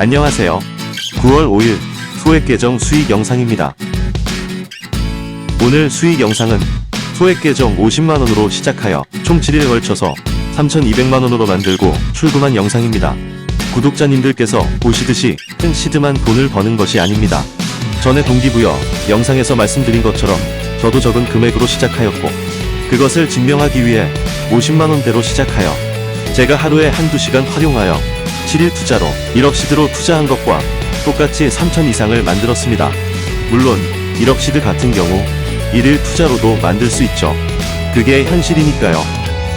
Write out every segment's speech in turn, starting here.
안녕하세요. 9월 5일 소액 계정 수익 영상입니다. 오늘 수익 영상은 소액 계정 50만원으로 시작하여 총 7일에 걸쳐서 3,200만원으로 만들고 출금한 영상입니다. 구독자님들께서 보시듯이 큰 시드만 돈을 버는 것이 아닙니다. 전에 동기부여 영상에서 말씀드린 것처럼 저도 적은 금액으로 시작하였고 그것을 증명하기 위해 50만원대로 시작하여 제가 하루에 한두 시간 활용하여 7일 투자로 1억 시드로 투자한 것과 똑같이 3천 이상을 만들었습니다. 물론 1억 시드 같은 경우 1일 투자로도 만들 수 있죠. 그게 현실이니까요.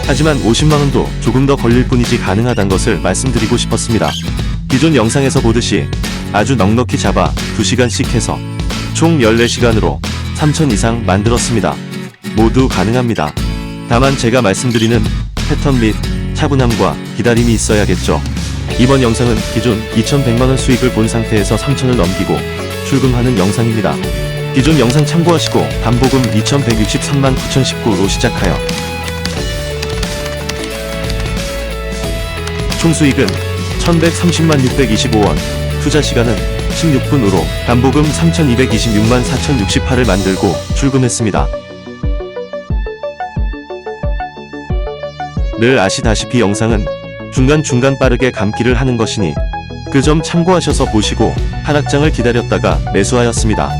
하지만 50만원도 조금 더 걸릴 뿐이지 가능하단 것을 말씀드리고 싶었습니다. 기존 영상에서 보듯이 아주 넉넉히 잡아 2시간씩 해서 총 14시간으로 3천 이상 만들었습니다. 모두 가능합니다. 다만 제가 말씀드리는 패턴 및 차분함과 기다림이 있어야겠죠. 이번 영상은 기존 2,100만원 수익을 본 상태에서 3천을 넘기고 출금하는 영상입니다. 기존 영상 참고하시고 담보금 2,163만 9,019로 시작하여 총 수익은 1,130만 625원, 투자 시간은 16분으로 담보금 3,226만 4,068을 만들고 출금했습니다. 늘 아시다시피 영상은 중간중간 빠르게 감기를 하는 것이니 그 점 참고하셔서 보시고 하락장을 기다렸다가 매수하였습니다.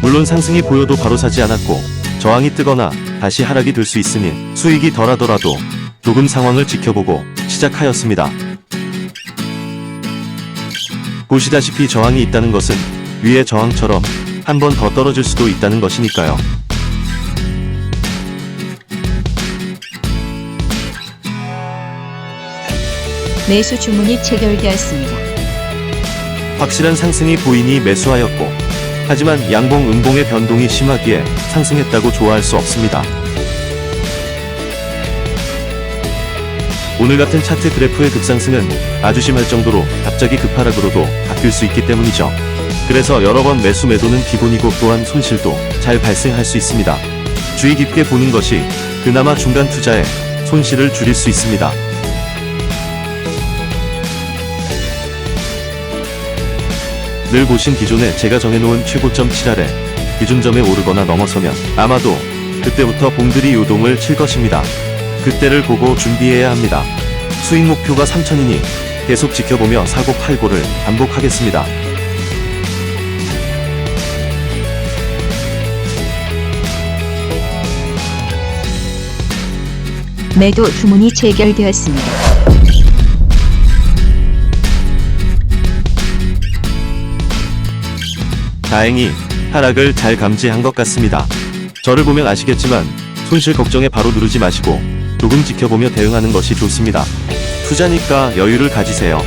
물론 상승이 보여도 바로 사지 않았고 저항이 뜨거나 다시 하락이 될 수 있으니 수익이 덜하더라도 조금 상황을 지켜보고 시작하였습니다. 보시다시피 저항이 있다는 것은 위의 저항처럼 한 번 더 떨어질 수도 있다는 것이니까요. 매수 주문이 체결되었습니다. 확실한 상승이 보이니 매수하였고 하지만 양봉 음봉의 변동이 심하기에 상승했다고 좋아할 수 없습니다. 오늘 같은 차트 그래프의 급상승은 아주 심할 정도로 갑자기 급하락으로도 바뀔 수 있기 때문이죠. 그래서 여러 번 매수 매도는 기본이고 또한 손실도 잘 발생할 수 있습니다. 주의 깊게 보는 것이 그나마 중간 투자에 손실을 줄일 수 있습니다. 늘 보신 기존에 제가 정해놓은 최고점 7아래 기준점에 오르거나 넘어서면 아마도 그때부터 봉들이 요동을 칠 것입니다. 그때를 보고 준비해야 합니다. 수익 목표가 3천이니 계속 지켜보며 사고 팔고를 반복하겠습니다. 매도 주문이 체결되었습니다. 다행히 하락을 잘 감지한 것 같습니다. 저를 보면 아시겠지만 손실 걱정에 바로 누르지 마시고 조금 지켜보며 대응하는 것이 좋습니다. 투자니까 여유를 가지세요.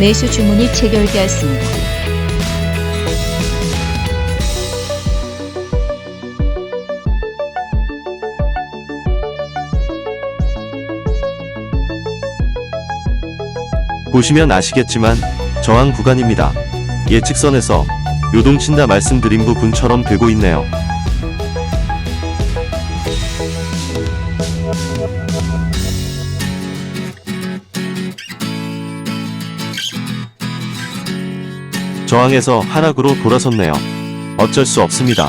매수 주문이 체결되었습니다. 보시면 아시겠지만 저항 구간입니다. 예측선에서 요동친다 말씀드린 부분처럼 되고 있네요. 저항에서 하락으로 돌아섰네요. 어쩔 수 없습니다.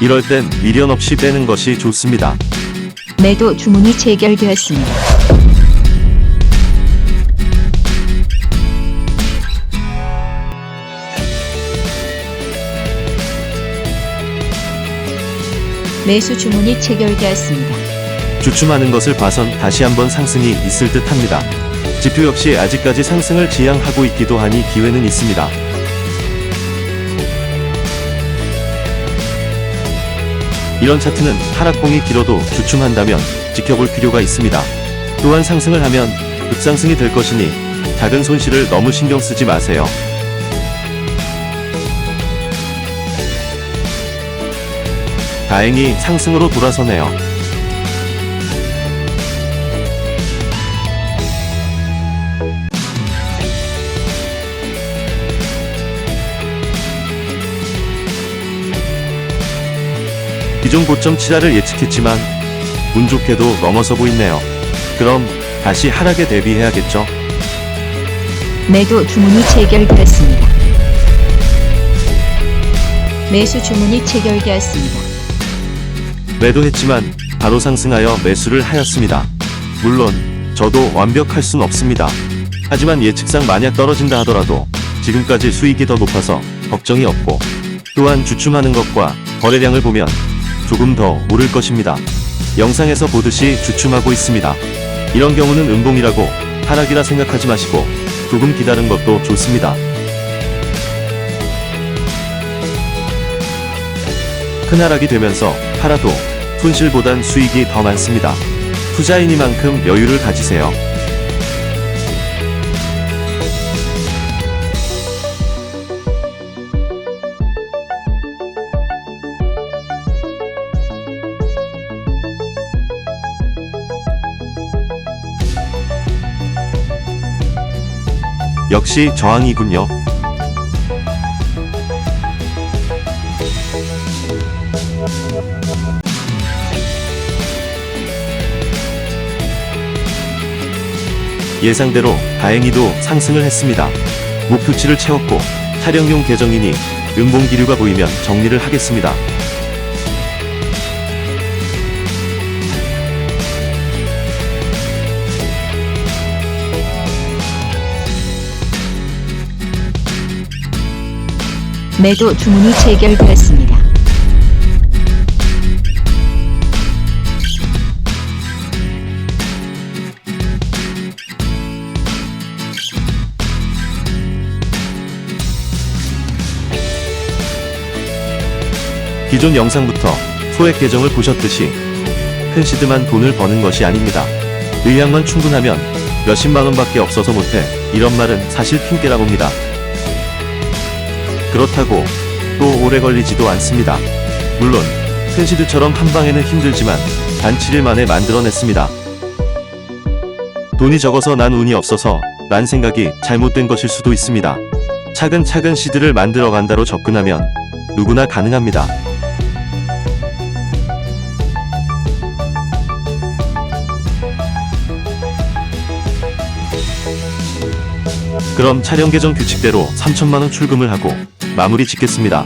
이럴 땐 미련 없이 빼는 것이 좋습니다. 매도 주문이 체결되었습니다. 매수 주문이 체결되었습니다. 주춤하는 것을 봐선 다시 한번 상승이 있을 듯 합니다. 지표 역시 아직까지 상승을 지향하고 있기도 하니 기회는 있습니다. 이런 차트는 하락봉이 길어도 주춤한다면 지켜볼 필요가 있습니다. 또한 상승을 하면 급상승이 될 것이니 작은 손실을 너무 신경 쓰지 마세요. 다행히 상승으로 돌아서네요. 기존 고점 치라를 예측했지만 운 좋게도 넘어서고 있네요. 그럼 다시 하락에 대비해야겠죠. 매도 주문이 체결되었습니다. 매수 주문이 체결되었습니다. 매도했지만 바로 상승하여 매수를 하였습니다. 물론 저도 완벽할 순 없습니다. 하지만 예측상 만약 떨어진다 하더라도 지금까지 수익이 더 높아서 걱정이 없고 또한 주춤하는 것과 거래량을 보면 조금 더 오를 것입니다. 영상에서 보듯이 주춤하고 있습니다. 이런 경우는 음봉이라고 하락이라 생각하지 마시고 조금 기다린 것도 좋습니다. 큰 하락이 되면서 팔아도 손실보단 수익이 더 많습니다. 투자이니만큼 여유를 가지세요. 역시 저항이군요. 예상대로 다행히도 상승을 했습니다. 목표치를 채웠고 촬영용 계정이니 음봉 기류가 보이면 정리를 하겠습니다. 매도 주문이 체결되었습니다. 기존 영상부터 소액 계정을 보셨듯이 큰 시드만 돈을 버는 것이 아닙니다. 의향만 충분하면 몇십만 원밖에 없어서 못해 이런 말은 사실 핑계라 봅니다. 그렇다고 또 오래 걸리지도 않습니다. 물론 큰 시드처럼 한 방에는 힘들지만 단 7일 만에 만들어냈습니다. 돈이 적어서 난 운이 없어서 난 생각이 잘못된 것일 수도 있습니다. 차근차근 시드를 만들어 간다로 접근하면 누구나 가능합니다. 그럼 촬영 계정 규칙대로 3천만원 출금을 하고 마무리 짓겠습니다.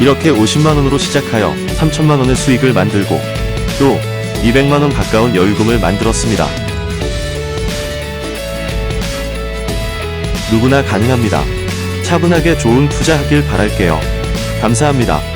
이렇게 50만원으로 시작하여 3천만원의 수익을 만들고 또 200만원 가까운 여유금을 만들었습니다. 누구나 가능합니다. 차분하게 좋은 투자하길 바랄게요. 감사합니다.